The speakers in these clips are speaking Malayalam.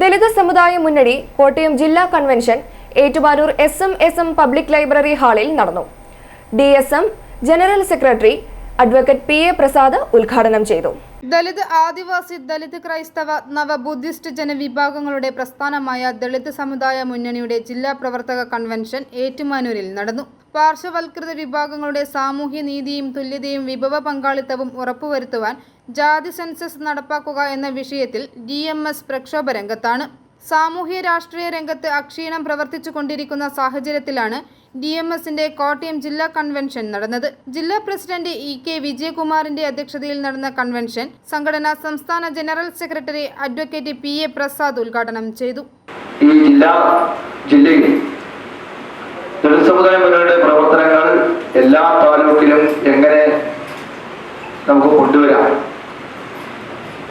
ദളിത് സമുദായ മുന്നണി കോട്ടയം ജില്ലാ convention Ettumanoor S M S M public library ഹാളിൽ നടന്നു. D S M general secretary advocate P A Prasad ഉദ്ഘാടനം ചെയ്തു. ദലിത് ആദിവാസി ദലിത് ക്രൈസ്തവ നവ ബുദ്ധിസ്റ്റ് ജനവിഭാഗങ്ങളുടെ പ്രസ്ഥാനമായ ദളിത് സമുദായ മുന്നണിയുടെ ജില്ലാ പ്രവർത്തക കൺവെൻഷൻ ഏറ്റുമാനൂരിൽ നടന്നു. പാർശ്വവൽകൃത വിഭാഗങ്ങളുടെ സാമൂഹ്യ നീതിയും തുല്യതയും വിഭവ പങ്കാളിത്തവും ഉറപ്പുവരുത്തുവാൻ ജാതി സെൻസസ് നടപ്പാക്കുക എന്ന വിഷയത്തിൽ ഡി എം എസ് പ്രക്ഷോഭ രംഗത്താണ്. സാമൂഹ്യ രാഷ്ട്രീയ രംഗത്ത് അക്ഷീണം പ്രവർത്തിച്ചു കൊണ്ടിരിക്കുന്ന സാഹചര്യത്തിലാണ് ഡി എം എസിന്റെ കോട്ടയം ജില്ലാ കൺവെൻഷൻ നടന്നത്. ജില്ലാ പ്രസിഡന്റ് ഇ കെ വിജയകുമാറിന്റെ അധ്യക്ഷതയിൽ നടന്ന കൺവെൻഷൻ സംഘടനാ സംസ്ഥാന general secretary advocate P A Prasad ഉദ്ഘാടനം ചെയ്തു. ഈ ജില്ലാ ജില്ലയിൽ ദളിത് സമുദായ പ്രവർത്തനങ്ങൾ എല്ലാ താലൂക്കിലും എങ്ങനെ നമുക്ക് കൊണ്ടുവരാം?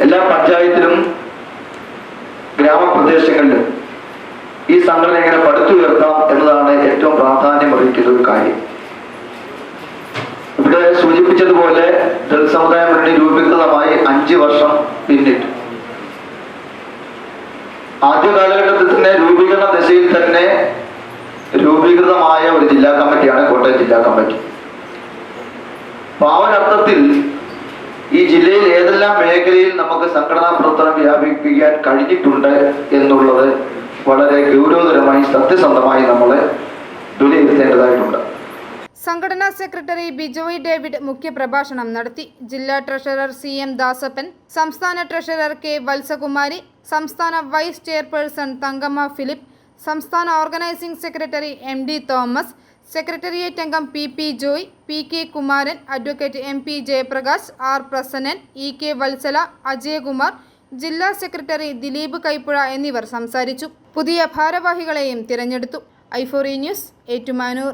എല്ലാ പഞ്ചായത്തിലും ഗ്രാമപ്രദേശങ്ങളിലും ഈ സംഘടന എങ്ങനെ പടുത്തുയർത്താം എന്നതാണ് ഏറ്റവും പ്രാധാന്യം അർഹിക്കുന്ന ഒരു കാര്യം. ഇവിടെ സൂചിപ്പിച്ചതുപോലെ ദളിത് സമുദായ മുന്നണി രൂപീകൃതമായി അഞ്ച് വർഷം പിന്നിട്ടു. ആദ്യ കാലഘട്ടത്തിൽ തന്നെ രൂപീകരണ ദശയിൽ തന്നെ രൂപീകൃതമായ ഒരു ജില്ലാ കമ്മിറ്റിയാണ് കോട്ടയം ജില്ലാ കമ്മിറ്റി. അർത്ഥത്തിൽ ഈ ജില്ലയിൽ ഏതെല്ലാം മേഖലയിൽ നമുക്ക് സംഘടനാ പ്രവർത്തനം വ്യാപിപ്പിക്കാൻ കഴിഞ്ഞിട്ടുണ്ട് എന്നുള്ളത് വളരെ ഗൗരവതരമായി സത്യസന്ധമായി നമ്മൾ വിലയിരുത്തേണ്ടതായിട്ടുണ്ട്. സംഘടനാ സെക്രട്ടറി ബിജോയ് ഡേവിഡ് മുഖ്യപ്രഭാഷണം നടത്തി. ജില്ലാ ട്രഷറർ സി എം ദാസപ്പൻ സംസ്ഥാന ട്രഷറർ കെ വത്സകുമാരി സംസ്ഥാന വൈസ് ചെയർപേഴ്സൺ തങ്കമ്മ ഫിലിപ്പ് സംസ്ഥാന organising secretary M D Thomas secretariat അംഗം P P Joy P K Kumaran advocate M P Jayaprakash R Prasannan E K Valsala Ajayakumar ജില്ലാ സെക്രട്ടറി ദിലീപ് കൈപ്പുഴ എന്നിവർ സംസാരിച്ചു. പുതിയ ഭാരവാഹികളെയും തിരഞ്ഞെടുത്തു. ഐഫോറി ന്യൂസ് ഏറ്റുമാനൂർ.